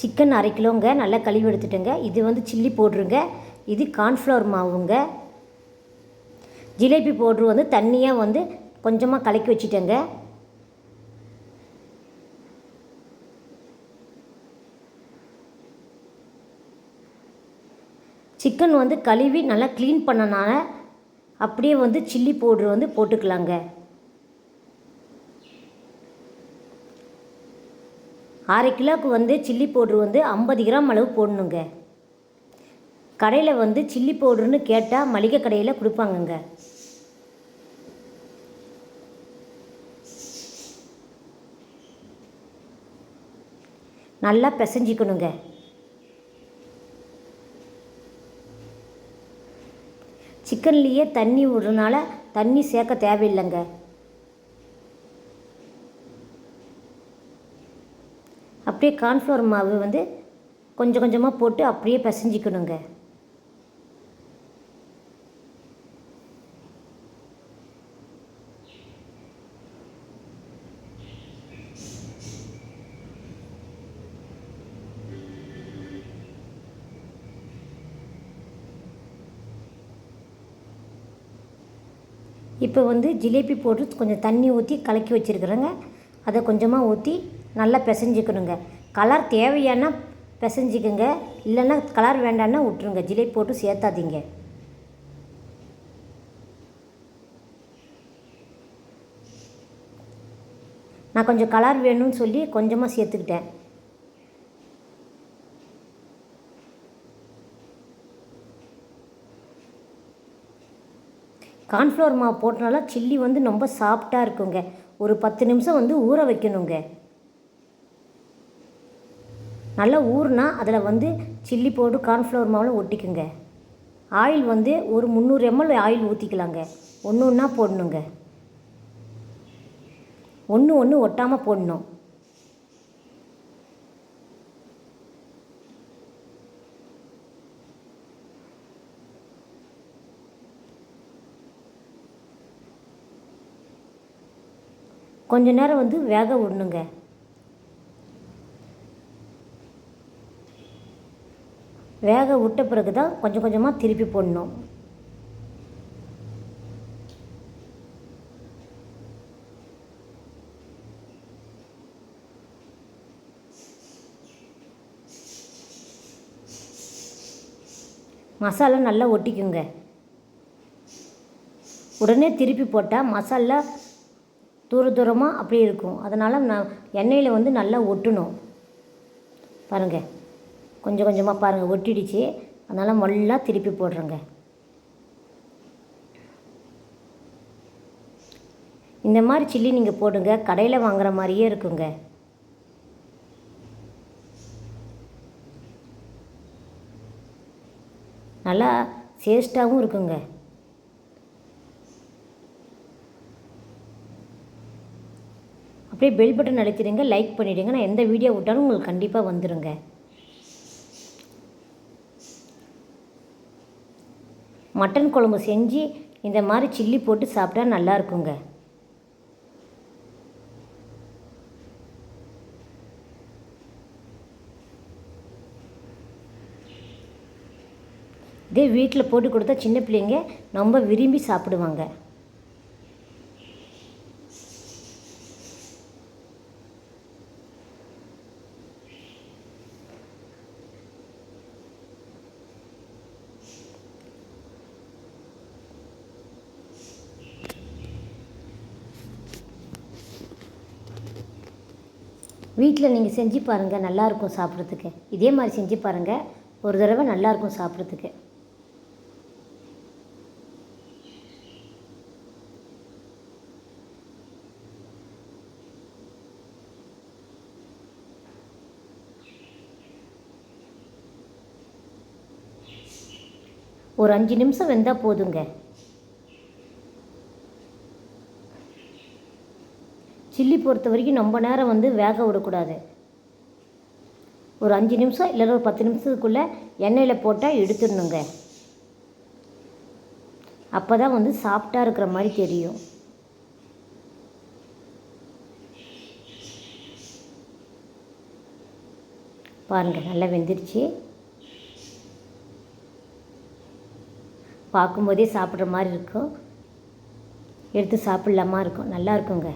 Chicken அரை கிலோங்க. நல்லா கழுவி எடுத்துட்டேங்க. இது வந்து சில்லி பவுட்ருங்க இது கார்ன்ஃப்ளவர் மாவுங்க. ஜிலேபி பவுட்ரு வந்து தண்ணியாக வந்து கொஞ்சமாக கலக்கி வச்சுட்டேங்க. சிக்கன் வந்து கழுவி நல்லா க்ளீன் பண்ணனால அப்படியே வந்து சில்லி பவுட்ரு வந்து போட்டுக்கலாங்க. அரை கிலோவுக்கு வந்து சில்லி பவுட்ரு வந்து ஐம்பது கிராம் அளவு போடணுங்க. கடையில் வந்து சில்லி பவுட்ருன்னு கேட்டால் மளிகை கடையில் கொடுப்பாங்கங்க. நல்லா பிசைஞ்சிக்கணுங்க. சிக்கன்லேயே தண்ணி விடுறதுனால தண்ணி சேர்க்க தேவையில்லைங்க. அப்படியே கார்ன்ஃப்ளவர் மாவு வந்து கொஞ்சம் கொஞ்சமாக போட்டு அப்படியே பிசைஞ்சிக்கணுங்க. இப்போ வந்து ஜிலேபி போட்டு கொஞ்சம் தண்ணி ஊற்றி கலக்கி வச்சுருக்குறேங்க. அதை கொஞ்சமாக ஊற்றி நல்லா பிசைஞ்சிக்கணுங்க. கலர் தேவையானா பிசைஞ்சிக்கோங்க. இல்லைன்னா கலர் வேண்டான்னா விட்ருங்க ஜிலேபி போட்டு சேர்த்தாதீங்க. நான் கொஞ்சம் கலர் வேணும்னு சொல்லி கொஞ்சமாக சேர்த்துக்கிட்டேன். கார்ன்ஃப்ளவர் மாவு போட்டனால சில்லி வந்து ரொம்ப சாஃப்டாக இருக்குங்க. ஒரு பத்து நிமிஷம் வந்து ஊற வைக்கணுங்க. நல்லா ஊறுனா அதில் வந்து சில்லி போட்டு கார்ன்ஃப்ளவர் மாவில் ஒட்டிக்குங்க. ஆயில் வந்து ஒரு முந்நூறு எம்எல் ஆயில் ஊற்றிக்கலாங்க ஒன்று ஒன்றா போடணுங்க. ஒன்று ஒன்று ஒட்டாமல் போடணும். கொஞ்ச நேரம் வந்து வேக விடணுங்க. வேக விட்ட பிறகு தான் கொஞ்சம் கொஞ்சமாக திருப்பி போடணும். மசாலா நல்லா ஒட்டிக்குங்க. உடனே திருப்பி போட்டால் மசாலா தூர தூரமாக அப்படியே இருக்கும். அதனால் நான் எண்ணெயில் வந்து நல்லா ஒட்டணும். பாருங்கள் கொஞ்சம் கொஞ்சமாக பாருங்கள் ஒட்டிடுச்சு. அதனால் மொல்லாக திருப்பி போடுறேங்க. இந்த மாதிரி சில்லி நீங்கள் போடுங்க கடையில் வாங்குற மாதிரியே இருக்குங்க. நல்லா சேஸ்ட்டாகவும் இருக்குங்க. அப்படியே பெல் பட்டன் அழுத்திடுங்க லைக் பண்ணிவிடுங்க நான் எந்த வீடியோ விட்டாலும் உங்களுக்கு கண்டிப்பாக வந்துடுங்க மட்டன் குழம்பு செஞ்சு இந்த மாதிரி சில்லி போட்டு சாப்பிட்டா நல்லா இருக்குங்க. இதே வீட்டில் போட்டு கொடுத்தா சின்ன பிள்ளைங்க ரொம்ப விரும்பி சாப்பிடுவாங்க. வீட்டில் நீங்கள் செஞ்சு பாருங்கள் நல்லாயிருக்கும் சாப்பிட்றதுக்கு. இதே மாதிரி செஞ்சு பாருங்கள் ஒரு தடவை நல்லாயிருக்கும் சாப்பிட்றதுக்கு. ஒரு அஞ்சு நிமிஷம் வெந்தால் போதுங்க. சில்லி பொறுத்த வரைக்கும் ரொம்ப நேரம் வந்து வேக விடக்கூடாது. ஒரு அஞ்சு நிமிஷம் இல்லை ஒரு பத்து நிமிஷத்துக்குள்ளே எண்ணெயில் போட்டால் எடுத்துடணுங்க. அப்போ தான் வந்து சாஃப்டாக இருக்கிற மாதிரி தெரியும். பாருங்கள் நல்லா வெந்துருச்சு. பார்க்கும்போதே சாப்பிட்ற மாதிரி இருக்கும். எடுத்து சாப்பிட்லாமா இருக்கும்? நல்லா இருக்குங்க.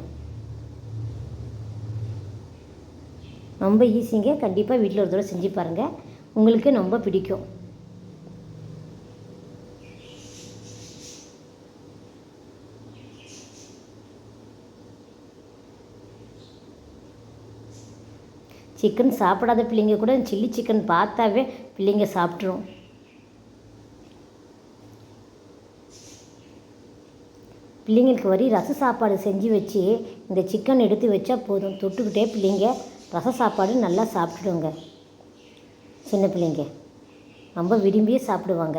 ரொம்ப ஈஸிங்க. கண்டிப்பாக வீட்டில் ஒரு தடவை செஞ்சு பாருங்கள் உங்களுக்கு ரொம்ப பிடிக்கும். சிக்கன் சாப்பிடாத பிள்ளைங்க கூட சில்லி சிக்கன் பார்த்தாவே பிள்ளைங்க சாப்பிட்ரும் பிள்ளைங்களுக்கு வரி ரச சாப்பாடு செஞ்சு வச்சு இந்த சிக்கன் எடுத்து வச்சா போதும். தொட்டுக்கிட்டே பிள்ளைங்க ரச சாப்பாடு நல்லா சாப்பிட்டுடுங்க சின்ன பிள்ளைங்க. ரொம்ப விரும்பியே சாப்பிடுவாங்க.